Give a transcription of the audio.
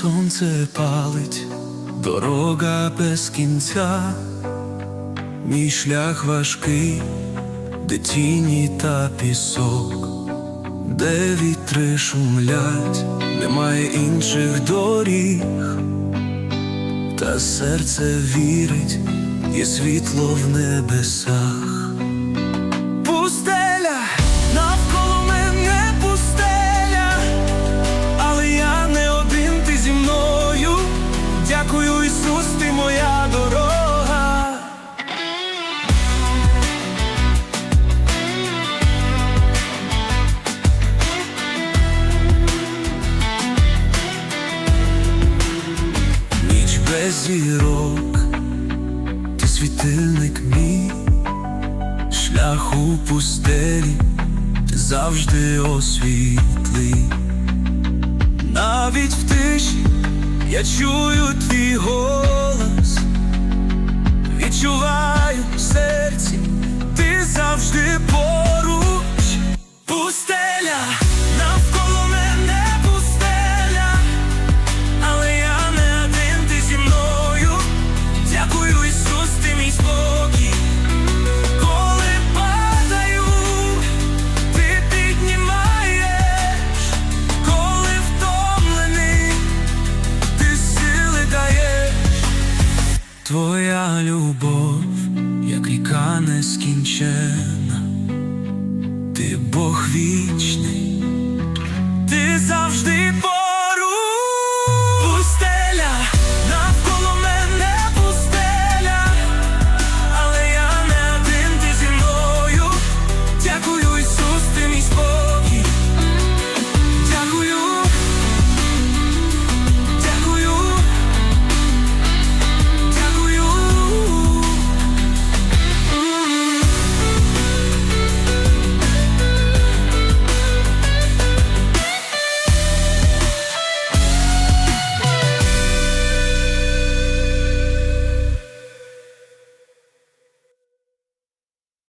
серце палить, дорога без кінця, мій шлях важкий, де тіні та пісок, де вітри шумлять, немає інших доріг, та серце вірить, є світло в небесах. Дякую, Ісус, ти моя дорога. Ніч без зірок, ти світильник мій, шлях у пустелі, ти завжди освітлий. Навіть в тиші я чую твій голос, відчуваю в серці, ти завжди поруч, Твоя любов, як ріка нескінчена, ти Бог вічний, ти завжди.